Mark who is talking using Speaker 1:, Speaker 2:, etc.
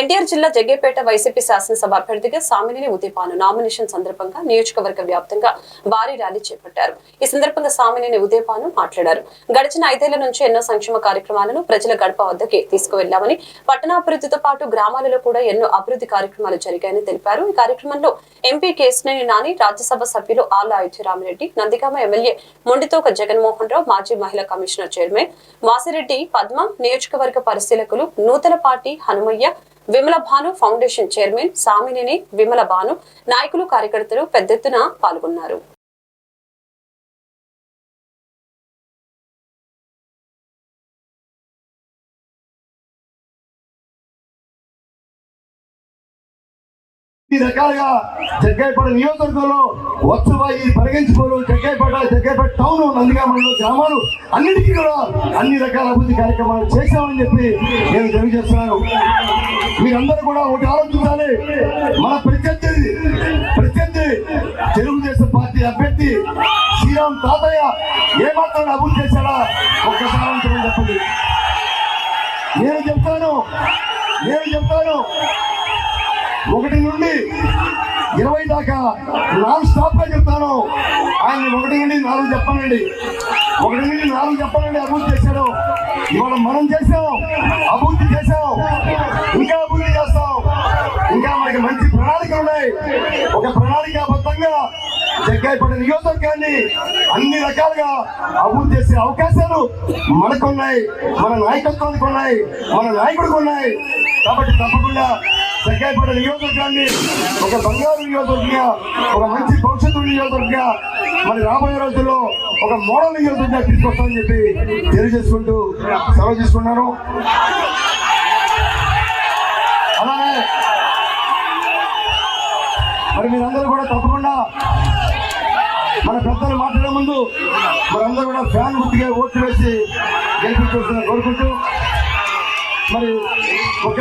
Speaker 1: ఎన్టీఆర్ జిల్లా జగ్గేపేట వైసీపీ శాసనసభ అభ్యర్థిగా సామినేని ఉదయపాను నామినేషన్ సందర్భంగా నియోజకవర్గ వ్యాప్తంగా భారీ ర్యాలీ చేపట్టారు. ఈ సందర్భంగా సామినేని ఉదయపాను మాట్లాడారు. గడిచిన ఐదేళ్ళ నుంచి ఎన్నో సంక్షేమ కార్యక్రమాలను ప్రజల గడప వద్దకి తీసుకువెళ్ళామని పట్టణాభివృద్ధితో పాటు గ్రామాలలో కూడా ఎన్నో అభివృద్ధి కార్యక్రమాలు జరిగాయని తెలిపారు. ఈ కార్యక్రమంలో ఎంపీ కేశినేని నాని రాజ్యసభ సభ్యులు ఆళ్ళ అయోధ్యరామిరెడ్డి నందిగామ ఎమ్మెల్యే మొండితోక జగన్మోహన్ రావు మాజీ మహిళా కమిషనర్ చైర్మన్ వాసిరెడ్డి పద్మ నియోజకవర్గ పరిశీలకులు నూతన party Hanumaiah Vimala Bhanu foundation chairman Samineni Vimala Bhanu నాయకులు కార్యకర్తలు పెద్ద ఎత్తున పాల్గొన్నారు.
Speaker 2: ఈ రకాలుగా జగ్గైపేట నియోజకవర్గంలో వత్సవాయి పరిగణించుకోలు జగ్గైపేట జగ్గైపేట టౌన్ నందిగామంలో గ్రామాలు అన్నిటికీ కూడా అన్ని రకాల అభివృద్ధి కార్యక్రమాలు చేశామని చెప్పి నేను తెలియజేస్తున్నాను. మీరందరూ కూడా ఒకటి ఆలోచించాలి. మన ప్రత్యర్థి ప్రత్యర్థి తెలుగుదేశం పార్టీ అభ్యర్థి శ్రీరామ్ తాతయ్య ఏమాత్రం అభివృద్ధి చేశాడా? ఒక్కసారి చెప్పండి. నేను చెప్తాను నేను చెప్తాను. ఒకటి నుండి ఇరవై దాకా నాన్ స్టాప్గా చెప్తాను. ఆయన ఒకటి నుండి నాలుగు చెప్పనండి. ఒకటి నుండి నాలుగు చెప్పనండి అభివృద్ధి చేశాడు ఇవాళ మనం చేసాం అభివృద్ధి చేసాం ఇంకా అభివృద్ధి చేస్తాం. ఇంకా మనకి మంచి ప్రణాళికలు ఉన్నాయి. ఒక ప్రణాళికాబద్ధంగా జగ్గాయపడ నియోజకవర్గాన్ని అన్ని రకాలుగా అభివృద్ధి చేసే అవకాశాలు మనకున్నాయి. మన నాయకత్వానికి ఉన్నాయి మన నాయకుడికి ఉన్నాయి. కాబట్టి తప్పకుండా జగ్గాయపడ నియోజకవర్గాన్ని ఒక బంగారు నియోజకవర్గంగా ఒక మంచి భవిష్యత్తు నియోజకవర్గంగా మరి రాబోయే రోజుల్లో ఒక మోడల్ నియోజకవర్గంగా తీసుకొస్తామని చెప్పి తెలియజేసుకుంటూ సెలవు తీసుకున్నాను. అలానే మరి మీరందరూ కూడా తప్పకుండా మన పెద్దలు మాట్లాడే ముందు మనందరూ కూడా ఫ్యాన్ గుర్తుగా ఓట్లు వేసి గెలిపించాల్సిన కోరుకుంటూ మరి ఒక